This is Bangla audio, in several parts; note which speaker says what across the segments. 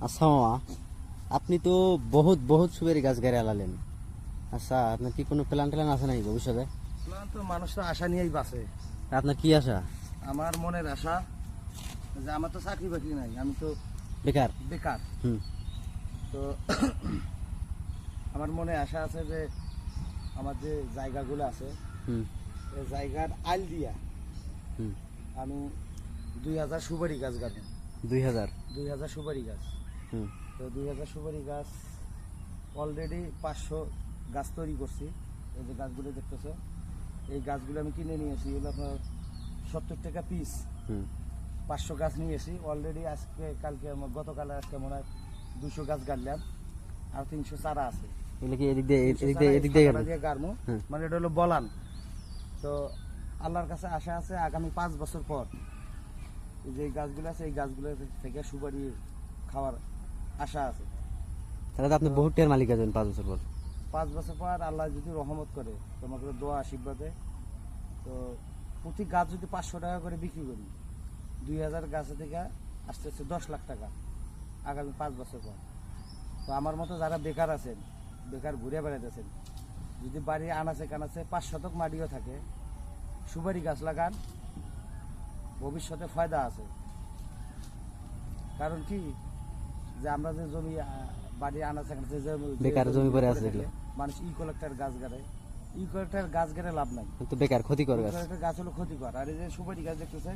Speaker 1: আচ্ছা মামা আপনি তো বহুত বহুত সুপারি গাছ গাড়ি আলালেন। আচ্ছা আপনার কি কোনো প্ল্যান ট্যান আছে নাকি ভবিষ্যতে?
Speaker 2: প্ল্যান তো মানুষ তো আশা নিয়েই বাঁচে।
Speaker 1: আপনার কি আশা?
Speaker 2: আমার মনের আশা যে আমার তো চাকরি বাকরি নাই আমি তো
Speaker 1: বেকার?
Speaker 2: বেকার।
Speaker 1: হুম।
Speaker 2: তো আমার মনে আশা আছে যে আমার যে জায়গাগুলো আছে
Speaker 1: হুম।
Speaker 2: এই জায়গার আইল দিয়া
Speaker 1: হুম।
Speaker 2: আমি দুই হাজার সুপারি গাছ গাড়ি
Speaker 1: দুই হাজার?
Speaker 2: দুই হাজার সুপারি গাছ। তো দুই হাজার সুপারি গাছ অলরেডি পাঁচশো গাছ তৈরি করছি। এই যে গাছগুলো দেখতেছো এই গাছগুলো আমি কিনে নিয়েছি এগুলো আপনার সত্তর টাকা পিস পাঁচশো গাছ নিয়েছি অলরেডি আজকে কালকে আমার গতকালে আজকে মনে হয় দুশো গাছ গাড়লাম আর তিনশো চারা আছে।
Speaker 1: এগুলো কি এদিক দিয়ে এদিক
Speaker 2: 300
Speaker 1: দিয়ে
Speaker 2: চারা
Speaker 1: এদিক
Speaker 2: এই
Speaker 1: দিয়ে
Speaker 2: ফাঁকাটা
Speaker 1: গেলেন
Speaker 2: দিয়ে গাড়মু।
Speaker 1: হুম।
Speaker 2: মানে এটা হলো বলান। তো আল্লাহর কাছে আশা আছে আগামী পাঁচ বছর পর এই যে গাছগুলো আছে এই গাছগুলো থেকে সুপারি খাওয়ার আশা আছে।
Speaker 1: তাহলে তো আপনি বহুত টিয়ার মালিক আছেন পাঁচ বছর পর।
Speaker 2: পাঁচ বছর পর আল্লাহ যদি রহমত করে তোমাকে দোয়া আশীর্বাদে। তো প্রতি গাছ যদি পাঁচশো টাকা করে বিক্রি করি দুই হাজার গাছে থেকে আস্তে আস্তে দশ লাখ টাকা আগামী পাঁচ বছর পর। তো আমার মতো যারা বেকার আছেন বেকার ঘুরে বেড়াতেছেন যদি বাড়ি আনাচে কানাচে পাঁচ শতক মাটিও থাকে সুপারি গাছ লাগান ভবিষ্যতে ফায়দা আছে। কারণ কি? যে আমরা যে জমি আহ, বাড়ি আনাচে কানাচে যে
Speaker 1: বেকার জমি পড়ে আছে
Speaker 2: মানুষ ই কলেক্টর গাছ গাড়ে ই কলেক্টর গাছ গাড়ে লাভ নাই।
Speaker 1: তো বেকার ক্ষতিকর
Speaker 2: ই
Speaker 1: গাছ।
Speaker 2: গাছ হলো ক্ষতিকর। আর এই যে সুপারি গাছ দেখতেছে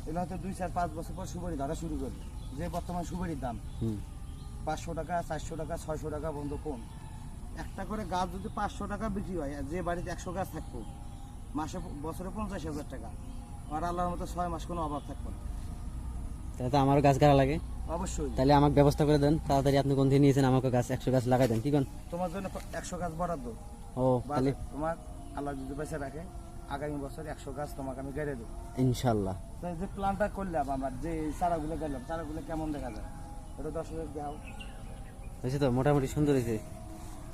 Speaker 2: এগুলো হয়তো দুই চার পাঁচ বছর পর সুপারি ধরা শুরু করবে। যে বর্তমান সুপারির দাম। পাঁচশো টাকা চারশো টাকা ছয়শো টাকা পর্যন্ত কম। একটা করে গাছ যদি পাঁচশো টাকা বিক্রি হয় যে বাড়িতে একশো গাছ থাকব মাসে বছরে পঞ্চাশ হাজার টাকা। আর আল্লাহর মতো ছয় মাস কোনো অভাব থাকবে না।
Speaker 1: তাহলে তো আমারও গাছ গাড়া লাগে।
Speaker 2: অবশ্যই।
Speaker 1: তাহলে আমাকে ব্যবস্থা করে দেন তাড়াতাড়ি আপনি কোন থেকে নিয়েছেন আমাকে গাছ একশো গাছ লাগাই দেন কি কোন?
Speaker 2: তোমার জন্য একশো গাছ বরাদ্দ।
Speaker 1: ও তাহলে
Speaker 2: তোমার আল্লাহ যদি বেঁচে রাখে আগামী বছর একশো গাছ তোমাকে আমি গেড়ে দেবো।
Speaker 1: ইনশাল্লাহ।
Speaker 2: যে প্ল্যানটা করলাম আমার যে চারাগুলো গেলাম চারাগুলো কেমন দেখা যায়? এটা দশ হাজার দাও
Speaker 1: হয়েছে তো? মোটামুটি সুন্দর হয়েছে।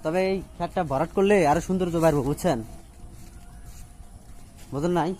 Speaker 1: তবে এই খেতটা ভরাট করলে আরও সৌন্দর্য বাড়বো বুঝছেন? বুঝলেন নাই?